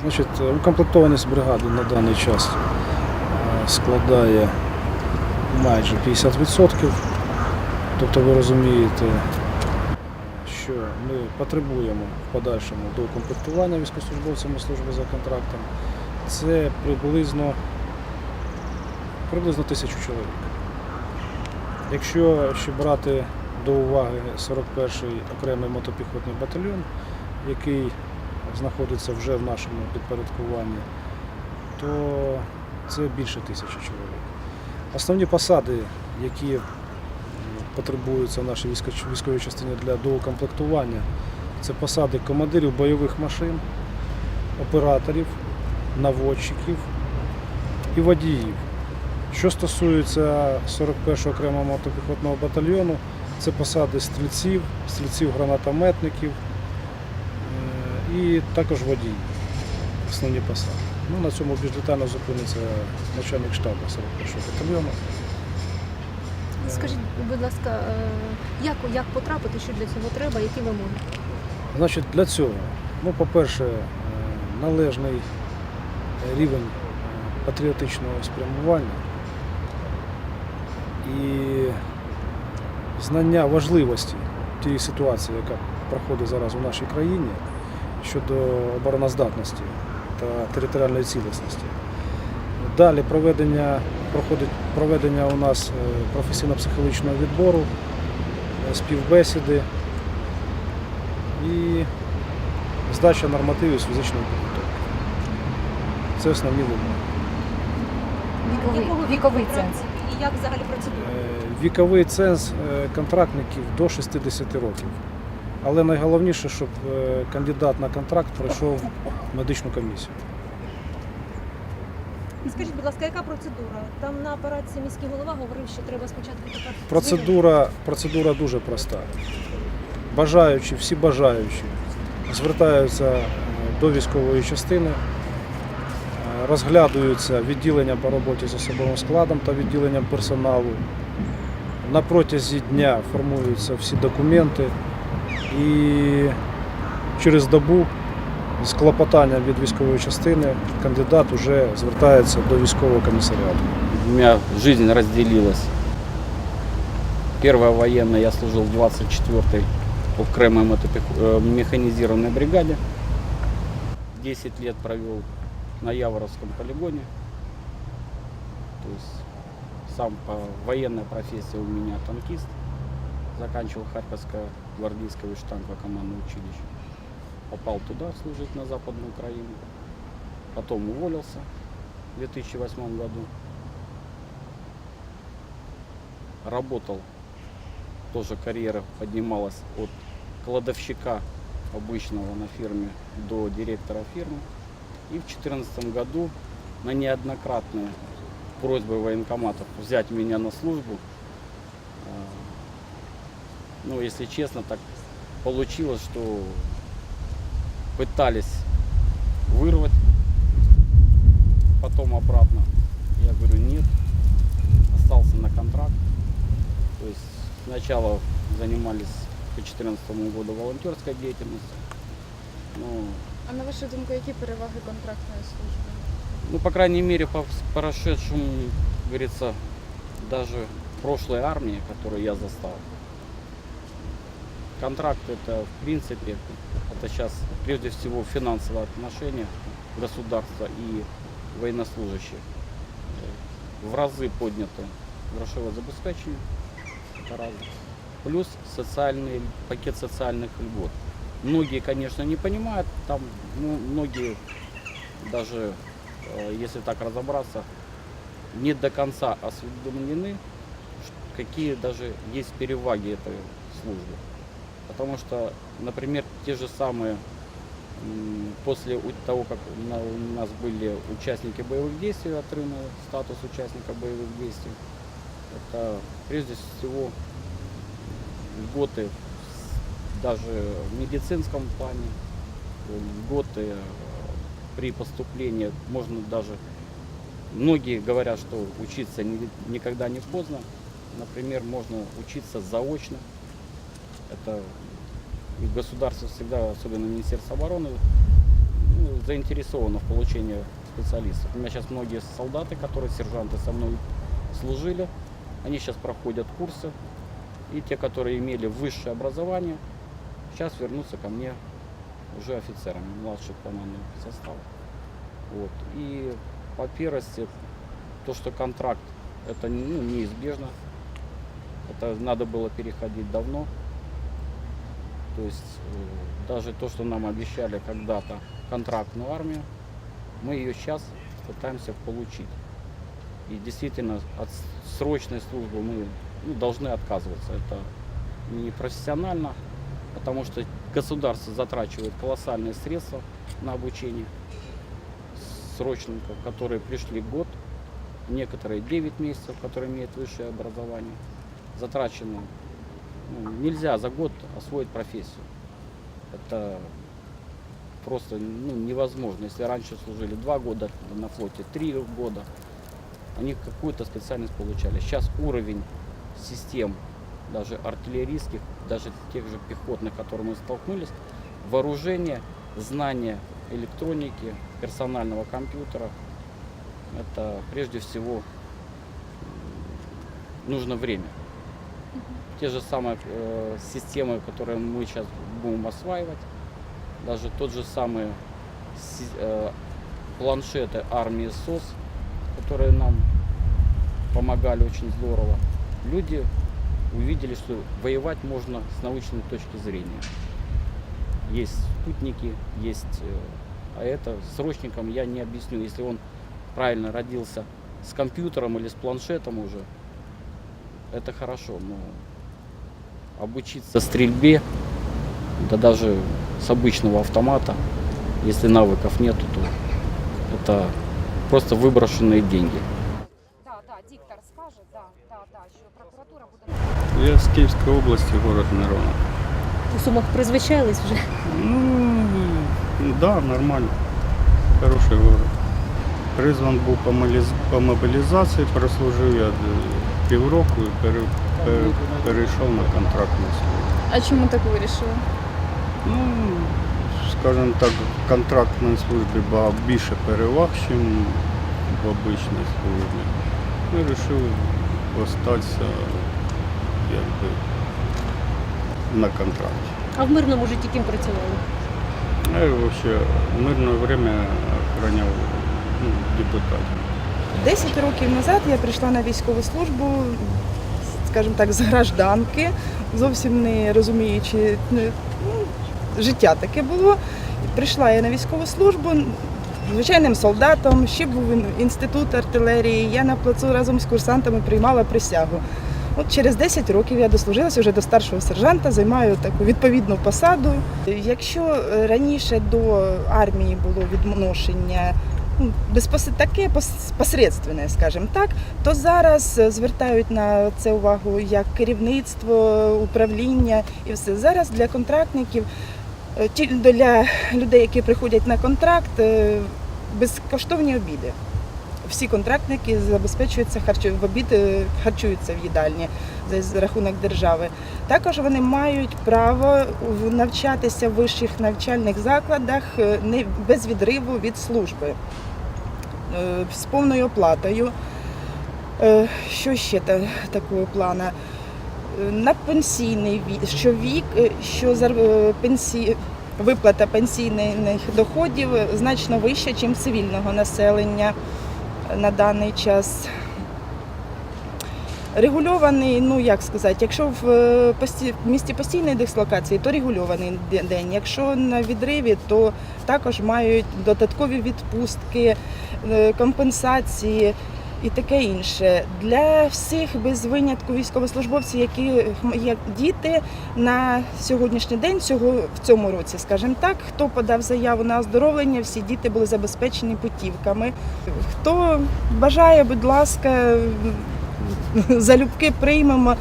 Значить, укомплектованість бригади на даний час е, складає майже 50%. Тобто ви розумієте, що ми потребуємо в подальшому до укомплектування військовослужбовцями служби за контрактом. Це приблизно, приблизно тисячу чоловік. Якщо ще брати до уваги 41-й окремий мотопіхотний батальйон, який знаходиться вже в нашому підпорядкуванні, то це більше тисячі чоловік. Основні посади, які потребуються в нашій військовій частині для доукомплектування, це посади командирів бойових машин, операторів, наводчиків і водіїв. Що стосується 41-го окремого мотопіхотного батальйону, це посади стрільців, стрільців гранатометників е, і також водій. Основні посади. Ну, на цьому більш детально зупиниться начальник штабу 41-го батальйону. Скажіть, будь ласка, е, як, як потрапити, що для цього треба, які вимоги? Значить, для цього, ну, по-перше, е, належний рівень е, патріотичного спрямування і знання важливості тієї ситуації, яка проходить зараз у нашій країні щодо обороноздатності та територіальної цілісності. Далі проведення, проходить проведення у нас е, професійно-психологічного відбору, е, співбесіди і здача нормативів з фізичної підготовки. Це основні вимоги. Якого віковий ценз. Як взагалі процедура? Е, Віковий ценз е, контрактників до 60 років. Але найголовніше, щоб е, кандидат на контракт пройшов медичну комісію. І скажіть, будь ласка, яка процедура? Там на апараті міський голова говорив, що треба спочатку така Процедура, процедура дуже проста. Бажаючі, всі бажаючі звертаються до військової частини, розглядаються відділенням по роботі з особовим складом та відділенням персоналу. На протязі дня формуються всі документи і через добу з клопотанням від військової частини кандидат вже звертається до військового комісаріату. У меня жизнь разделилась. Первая военная я служил в 24-й окремой мотопех- э, механизированной бригаде. 10 лет провел на Яворовском полигоне. То есть сам по военной профессии у меня танкист. Заканчивал Харьковское гвардейское штанковое командное училище. Попал туда служить на Западную Украину. Потом уволился в 2008 году. Работал, тоже карьера поднималась от кладовщика обычного на фирме до директора фирмы. И в 2014 году на неоднократные просьбы военкоматов взять меня на службу, э, ну, если честно, так получилось, что пытались вырвать, потом обратно. Я говорю, нет, остался на контракт. То есть сначала занимались по 2014 году волонтерской деятельностью. Ну, А на вашу думку, які переваги контрактної служби? ну, по крайней мере, по прошедшему, как говорится, даже прошлой армии, которую я застал. Контракт это, в принципе, это сейчас прежде всего финансовые отношения государства и военнослужащих. В разы поднято грошовое забеспечение, это раз. Плюс социальный пакет социальных льгот. Многие, конечно, не понимают, там ну, многие даже, э, если так разобраться, не до конца осведомлены, какие даже есть переваги этой службы. Потому что, например, те же самые, после того, как у на- у нас были участники боевых действий, отрывный статус участника боевых действий, это прежде всего льготы даже в медицинском плане, льготы э, при поступлении, можно даже, многие говорят, что учиться ни- никогда не поздно, например, можно учиться заочно, это государство всегда, особенно Министерство обороны, ну, заинтересовано в получении специалистов. У меня сейчас многие солдаты, которые сержанты со мной служили, они сейчас проходят курсы. И те, которые имели высшее образование, сейчас вернутся ко мне уже офицерами младших командных составов. Вот. И по первости, то, что контракт, это ну, неизбежно. Это надо было переходить давно. То есть э, даже то, что нам обещали когда-то контрактную армию, мы ее сейчас пытаемся получить. И действительно от срочной службы мы ну, должны отказываться. Это непрофессионально, потому что государство затрачивает колоссальные средства на обучение срочников, которые пришли год, некоторые 9 месяцев, которые имеют высшее образование. Затрачено. ну, нельзя за год освоить профессию. Это просто ну, невозможно. Если раньше служили 2 года на флоте, 3 года, они какую-то специальность получали. Сейчас уровень систем, даже артиллерийских, даже тех же пехотных, которые мы столкнулись, вооружение, знание электроники, персонального компьютера, это прежде всего нужно время. Те же самые э, системы, которые мы сейчас будем осваивать, даже тот же самый э, планшеты армии СОС, которые нам помогали очень здорово, люди увидели, что воевать можно с научной точки зрения. Есть спутники, есть... э, А это срочникам я не объясню. Если он правильно родился с компьютером или с планшетом уже, это хорошо. Но обучиться стрельбе, да даже с обычного автомата, если навыков нету, то это просто выброшенные деньги. Так, диктор скаже, так, так, так, що прокуратура буде. Я з Київської області, город Мирона. У Сумах призвичайлись вже. Ну, да, нормально. Хороший город. Призван був по, мобілізації, прослужив я півроку і пере, пере- перейшов на контрактну службу. А чому так вирішили? Ну, скажімо так, в контрактній службі більше переваг, ніж в обичній службі. Ми вирішив остатися якби, на контракті. А в мирному житті ким працювали? Я вообще в мирное время охранял ну, депутатів. Десять років назад я прийшла на військову службу, скажімо так, з гражданки, зовсім не розуміючи, ну, життя таке було. Прийшла я на військову службу звичайним солдатом, ще був інститут артилерії. Я на плацу разом з курсантами приймала присягу. От через 10 років я дослужилася вже до старшого сержанта, займаю таку відповідну посаду. Якщо е, раніше до армії було відношення ну, таке посередственне, скажімо так, то зараз е, звертають на це увагу як керівництво, управління і все. Зараз для контрактників, для людей, які приходять на контракт, е, безкоштовні обіди. Всі контрактники забезпечуються харчу... в обід е, харчуються в їдальні за рахунок держави. Також вони мають право навчатися в вищих навчальних закладах е, не без відриву від служби е, з повною оплатою. Е, Що ще та, такого плана? На пенсійний що вік, е, що е, пенсі... виплата пенсійних доходів значно вища, ніж цивільного населення на даний час. Регульований, ну як сказати, якщо в е, місті постійної дислокації, то регульований день. Якщо на відриві, то також мають додаткові відпустки, компенсації і таке інше. Для всіх без винятку військовослужбовців, які є діти на сьогоднішній день, цього в цьому році, скажімо так, хто подав заяву на оздоровлення, всі діти були забезпечені путівками. Хто бажає, будь ласка, залюбки приймемо.